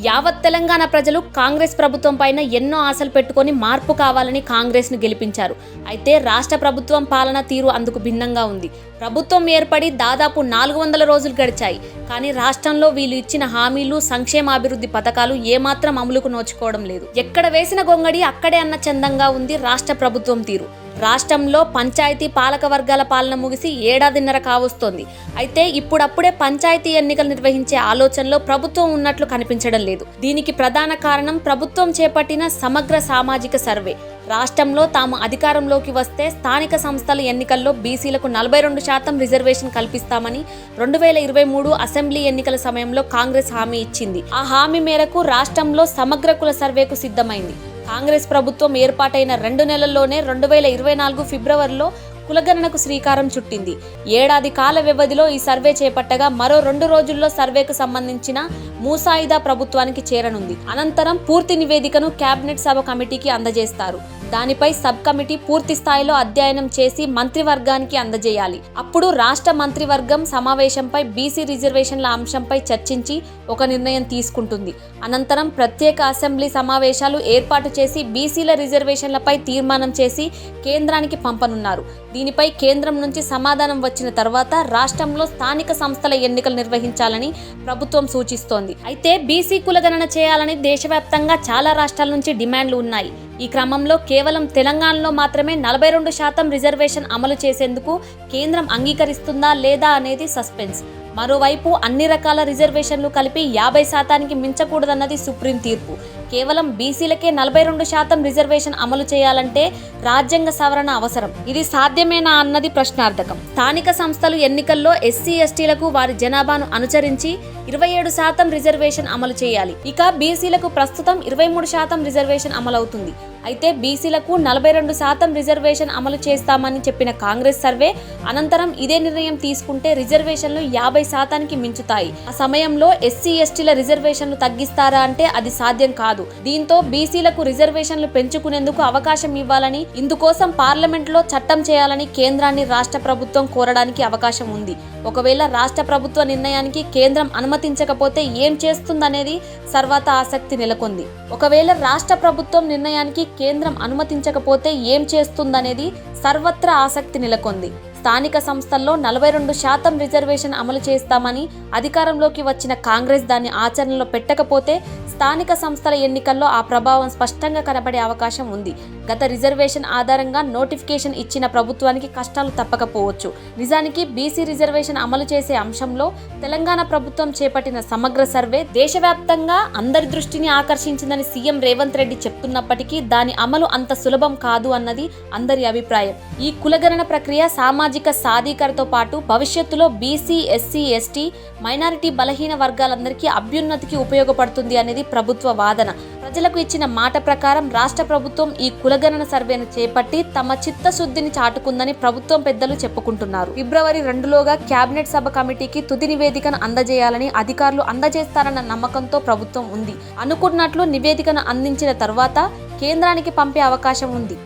యావత్ తెలంగాణ ప్రజలు కాంగ్రెస్ ప్రభుత్వం పైన ఎన్నో ఆశలు పెట్టుకొని మార్పు కావాలని కాంగ్రెస్ను గెలిపించారు. అయితే రాష్ట్ర ప్రభుత్వం పాలన తీరు అందుకు భిన్నంగా ఉంది. ప్రభుత్వం ఏర్పడి దాదాపు నాలుగు వందల రోజులు గడిచాయి. కానీ రాష్ట్రంలో వీళ్ళు ఇచ్చిన హామీలు సంక్షేమాభివృద్ధి పథకాలు ఏమాత్రం అమలుకు నోచుకోవడం లేదు. ఎక్కడ వేసిన గొంగడి అక్కడే అన్న చందంగా ఉంది రాష్ట్ర ప్రభుత్వం తీరు. రాష్ట్రంలో పంచాయతీ పాలక వర్గాల పాలన ముగిసి ఏడాదిన్నర కావస్తోంది. అయితే ఇప్పుడప్పుడే పంచాయతీ ఎన్నికలు నిర్వహించే ఆలోచనలో ప్రభుత్వం ఉన్నట్లు కనిపించడం లేదు. దీనికి ప్రధాన కారణం ప్రభుత్వం చేపట్టిన సమగ్ర సామాజిక సర్వే. రాష్ట్రంలో తాము అధికారంలోకి వస్తే స్థానిక సంస్థల ఎన్నికల్లో బీసీలకు నలభై రెండు శాతం రిజర్వేషన్ కల్పిస్తామని రెండు వేల ఇరవై మూడు అసెంబ్లీ ఎన్నికల సమయంలో కాంగ్రెస్ హామీ ఇచ్చింది. ఆ హామీ మేరకు రాష్ట్రంలో సమగ్ర కుల సర్వేకు సిద్ధమైంది. కాంగ్రెస్ ప్రభుత్వం ఏర్పాటైన రెండు నెలల్లోనే రెండు వేల ఇరవై నాలుగు ఫిబ్రవరిలో కులగణనకు శ్రీకారం చుట్టింది. ఏడాది కాల వ్యవధిలో ఈ సర్వే చేపట్టగా మరో రెండు రోజుల్లో సర్వేకు సంబంధించిన మూసాయిదా ప్రభుత్వానికి చేరనుంది. అనంతరం పూర్తి నివేదికను కేబినెట్ సభ కమిటీకి అందజేస్తారు. దానిపై సబ్ కమిటీ పూర్తి స్థాయిలో అధ్యయనం చేసి మంత్రివర్గానికి అందజేయాలి. అప్పుడు రాష్ట్ర మంత్రివర్గం సమావేశంపై బీసీ రిజర్వేషన్ల అంశంపై చర్చించి ఒక నిర్ణయం తీసుకుంటుంది. అనంతరం ప్రత్యేక అసెంబ్లీ సమావేశాలు ఏర్పాటు చేసి బీసీల రిజర్వేషన్లపై తీర్మానం చేసి కేంద్రానికి పంపనున్నారు. దీనిపై కేంద్రం నుంచి సమాధానం వచ్చిన తర్వాత రాష్ట్రంలో స్థానిక సంస్థల ఎన్నికలు నిర్వహించాలని ప్రభుత్వం సూచిస్తోంది. అయితే బీసీ కులగణన చేయాలని దేశవ్యాప్తంగా చాలా రాష్ట్రాల నుంచి డిమాండ్లు ఉన్నాయి. ఈ క్రమంలో కేవలం తెలంగాణలో మాత్రమే నలభై రెండు శాతం రిజర్వేషన్ అమలు చేసేందుకు కేంద్రం అంగీకరిస్తుందా లేదా అనేది సస్పెన్స్. మరోవైపు అన్ని రకాల రిజర్వేషన్లు కలిపి యాభై శాతానికి మించకూడదన్నది సుప్రీం తీర్పు. కేవలం బీసీలకే నలభై రెండు శాతం రిజర్వేషన్ అమలు చేయాలంటే రాజ్యాంగ సవరణ అవసరం. ఇది సాధ్యమేనా అన్నది ప్రశ్నార్థకం. స్థానిక సంస్థలు ఎన్నికల్లో ఎస్సీ ఎస్టీలకు వారి జనాభాను అనుసరించి ఇరవై ఏడు శాతం రిజర్వేషన్ అమలు చేయాలి. ఇక బీసీలకు ప్రస్తుతం ఇరవై మూడు శాతం రిజర్వేషన్ అమలవుతుంది. అయితే బీసీలకు నలభై రెండు శాతం రిజర్వేషన్ అమలు చేస్తామని చెప్పిన కాంగ్రెస్ సర్వే అనంతరం ఇదే నిర్ణయం తీసుకుంటే రిజర్వేషన్లు యాభై శాతానికి మించుతాయి. ఆ సమయంలో ఎస్సీ ఎస్టీల రిజర్వేషన్లు తగ్గిస్తారా అంటే అది సాధ్యం కాదు. దీంతో బీసీలకు రిజర్వేషన్లు పెంచుకునేందుకు అవకాశం ఇవ్వాలని ఇందుకోసం పార్లమెంట్లో చట్టం చేయాలని కేంద్రాన్ని రాష్ట్ర ప్రభుత్వం కోరడానికి అవకాశం ఉంది. ఒకవేళ రాష్ట్ర ప్రభుత్వ నిర్ణయానికి కేంద్రం అనుమతించకపోతే ఏం చేస్తుందనేది సర్వాత ఆసక్తి నెలకొంది. ఒకవేళ రాష్ట్ర ప్రభుత్వం నిర్ణయానికి కేంద్రం అనుమతించకపోతే ఏం చేస్తుందనేది సర్వత్రా ఆసక్తి నెలకొంది. స్థానిక సంస్థల్లో నలభై రెండు శాతం రిజర్వేషన్ అమలు చేస్తామని అధికారంలోకి వచ్చిన కాంగ్రెస్ దాన్ని ఆచరణలో పెట్టకపోతే స్థానిక సంస్థల ఎన్నికల్లో ఆ ప్రభావం స్పష్టంగా కనబడే అవకాశం ఉంది. గత రిజర్వేషన్ ఆధారంగా నోటిఫికేషన్ ఇచ్చిన ప్రభుత్వానికి కష్టాలు తప్పకపోవచ్చు. నిజానికి బీసీ రిజర్వేషన్ అమలు చేసే అంశంలో తెలంగాణ ప్రభుత్వం చేపట్టిన సమగ్ర సర్వే దేశవ్యాప్తంగా అందరి దృష్టిని ఆకర్షించిందని సీఎం రేవంత్ రెడ్డి చెప్తున్నప్పటికీ దాని అమలు అంత సులభం కాదు అన్నది అందరి అభిప్రాయం. ఈ కులగణన ప్రక్రియ సామాజిక సామాజిక సాధీకరతో పాటు భవిష్యత్తులో బీసీ ఎస్సీ ఎస్టీ మైనారిటీ బలహీన వర్గాలందరికీ అభ్యున్నతికి ఉపయోగపడుతుంది అనేది ప్రభుత్వ వాదన. ప్రజలకు ఇచ్చిన మాట ప్రకారం రాష్ట్ర ప్రభుత్వం ఈ కులగణన సర్వేను చేపట్టి తమ చిత్తశుద్ధిని చాటుకుందని ప్రభుత్వం పెద్దలు చెప్పుకుంటున్నారు. ఫిబ్రవరి రెండులోగా కేబినెట్ సభ కమిటీకి తుది నివేదికను అందజేయాలని అధికారులు అందజేస్తారన్న నమ్మకంతో ప్రభుత్వం ఉంది. అనుకున్నట్లు నివేదికను అందించిన తర్వాత కేంద్రానికి పంపే అవకాశం ఉంది.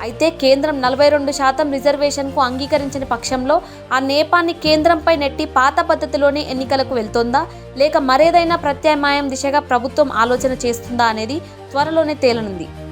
అయితే కేంద్రం నలభై రెండు శాతం రిజర్వేషన్కు అంగీకరించిన పక్షంలో ఆ నేపాన్ని కేంద్రంపై నెట్టి పాత పద్ధతిలోనే ఎన్నికలకు వెళ్తోందా? లేక మరేదైనా ప్రత్యామ్నాయం దిశగా ప్రభుత్వం ఆలోచన చేస్తుందా అనేది త్వరలోనే తేలనుంది.